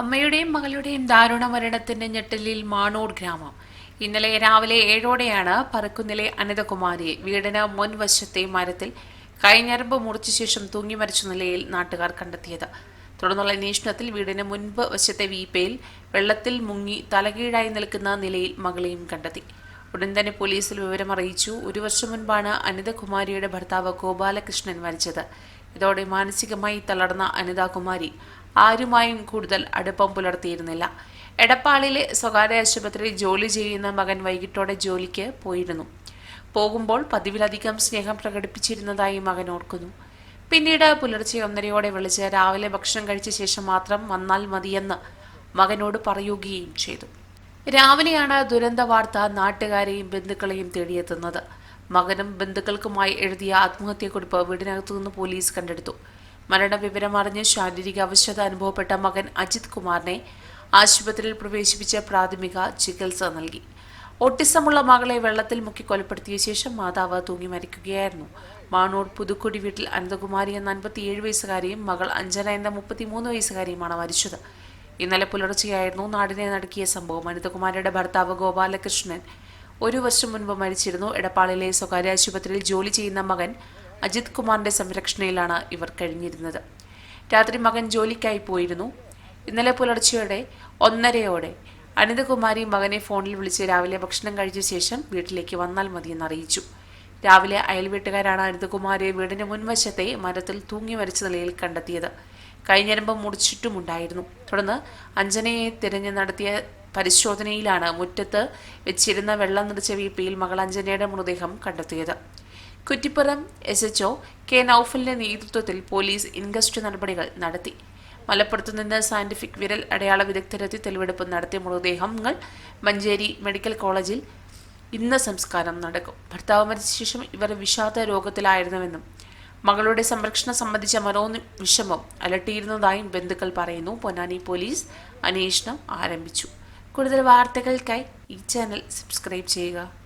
അമ്മയുടെയും മകളുടെയും ദാരുണ മരണത്തിന്റെ ഞെട്ടലിൽ മാണൂർ ഗ്രാമം. ഇന്നലെ രാവിലെ ഏഴോടെയാണ് പറക്കുന്നിലെ അനിതകുമാരിയെ വീടിന് മുൻവശത്തെ മരത്തിൽ കൈഞ്ഞരമ്പ് മുറിച്ച ശേഷം തൂങ്ങി മരിച്ച നിലയിൽ നാട്ടുകാർ കണ്ടെത്തിയത്. തുടർന്നുള്ള അന്വേഷണത്തിൽ വീടിന് മുൻപ് വശത്തെ വീപ്പയിൽ വെള്ളത്തിൽ മുങ്ങി തലകീഴായി നിൽക്കുന്ന നിലയിൽ മകളെയും കണ്ടെത്തി. ഉടൻ തന്നെ പോലീസിൽ വിവരമറിയിച്ചു. ഒരു വർഷം മുൻപാണ് അനിതകുമാരിയുടെ ഭർത്താവ് ഗോപാലകൃഷ്ണൻ മരിച്ചത്. ഇതോടെ മാനസികമായി തളർന്ന അനിതാകുമാരി ആരുമായും കൂടുതൽ അടുപ്പം പുലർത്തിയിരുന്നില്ല. എടപ്പാളിലെ സ്വകാര്യ ആശുപത്രിയിൽ ജോലി ചെയ്യുന്ന മകൻ വൈകിട്ടോടെ ജോലിക്ക് പോയിരുന്നു. പോകുമ്പോൾ പതിവിലധികം സ്നേഹം പ്രകടിപ്പിച്ചിരുന്നതായി മകൻ ഓർക്കുന്നു. പിന്നീട് പുലർച്ചെ ഒന്നരയോടെ വിളിച്ച് രാവിലെ ഭക്ഷണം കഴിച്ച ശേഷം മാത്രം വന്നാൽ മതിയെന്ന് മകനോട് പറയുകയും ചെയ്തു. രാവിലെയാണ് ദുരന്ത വാർത്ത നാട്ടുകാരെയും ബന്ധുക്കളെയും തേടിയെത്തുന്നത്. മകനും ബന്ധുക്കൾക്കുമായി എഴുതിയ ആത്മഹത്യക്കുറിപ്പ് വീടിനകത്തു നിന്ന് പോലീസ് കണ്ടെടുത്തു. മരണവിവരം അറിഞ്ഞ് ശാരീരിക അവശത അനുഭവപ്പെട്ട മകൻ അജിത് കുമാറിനെ ആശുപത്രിയിൽ പ്രവേശിപ്പിച്ച് പ്രാഥമിക ചികിത്സ നൽകി. ഒട്ടിസമുള്ള മകളെ വെള്ളത്തിൽ മുക്കി കൊലപ്പെടുത്തിയ ശേഷം മാതാവ് തൂങ്ങി മരിക്കുകയായിരുന്നു. മാണൂർ പുതുക്കുടി വീട്ടിൽ അനന്തകുമാരി എന്ന അൻപത്തിയേഴ് വയസ്സുകാരിയും മകൾ അഞ്ജന എന്ന മുപ്പത്തിമൂന്ന് വയസ്സുകാരിയുമാണ് മരിച്ചത്. ഇന്നലെ പുലർച്ചെയായിരുന്നു നാടിനെ നടക്കിയ സംഭവം. അനന്തകുമാരിയുടെ ഭർത്താവ് ഗോപാലകൃഷ്ണൻ ഒരു വർഷം മുൻപ് മരിച്ചിരുന്നു. എടപ്പാളിലെ സ്വകാര്യ ആശുപത്രിയിൽ ജോലി ചെയ്യുന്ന മകൻ അജിത് കുമാറിന്റെ സംരക്ഷണയിലാണ് ഇവർ കഴിഞ്ഞിരുന്നത്. രാത്രി മകൻ ജോലിക്കായി പോയിരുന്നു. ഇന്നലെ പുലർച്ചെയോടെ ഒന്നരയോടെ അനിതകുമാരി മകനെ ഫോണിൽ വിളിച്ച് രാവിലെ ഭക്ഷണം കഴിച്ച ശേഷം വീട്ടിലേക്ക് വന്നാൽ മതിയെന്ന് അറിയിച്ചു. രാവിലെ അയൽവീട്ടുകാരാണ് അനിതകുമാരിയെ വീടിന് മുൻവശത്തെ മരത്തിൽ തൂങ്ങി മരിച്ച നിലയിൽ കണ്ടെത്തിയത്. കൈഞ്ഞരമ്പ് മുടിച്ചിട്ടുമുണ്ടായിരുന്നു തുടർന്ന് അഞ്ജനയെ തിരഞ്ഞു നടത്തിയ പരിശോധനയിലാണ് മുറ്റത്ത് വെച്ചിരുന്ന വെള്ളം നിറച്ച വീപ്പിയിൽ മകൾ അഞ്ജനയുടെ മൃതദേഹം കണ്ടെത്തിയത്. കുറ്റിപ്പുറം എസ് എച്ച് കെ നൌഫലിന്റെ നേതൃത്വത്തിൽ പോലീസ് ഇൻക്വസ്റ്റ് നടപടികൾ നടത്തി. മലപ്പുറത്തു നിന്ന് സയന്റിഫിക് വിരൽ അടയാള വിദഗ്ധരെത്തി തെളിവെടുപ്പ് നടത്തിയ മൃതദേഹങ്ങൾ മഞ്ചേരി മെഡിക്കൽ കോളേജിൽ ഇന്ന് സംസ്കാരം നടക്കും. ഭർത്താവ് മരിച്ച ശേഷം ഇവർ വിഷാദ രോഗത്തിലായിരുന്നുവെന്നും മകളുടെ സംരക്ഷണം സംബന്ധിച്ച മനോവിഷമം അലട്ടിയിരുന്നതായും ബന്ധുക്കൾ പറയുന്നു. പൊന്നാനി പോലീസ് അന്വേഷണം ആരംഭിച്ചു. കൂടുതൽ വാർത്തകൾക്കായി ഈ ചാനൽ സബ്സ്ക്രൈബ് ചെയ്യുക.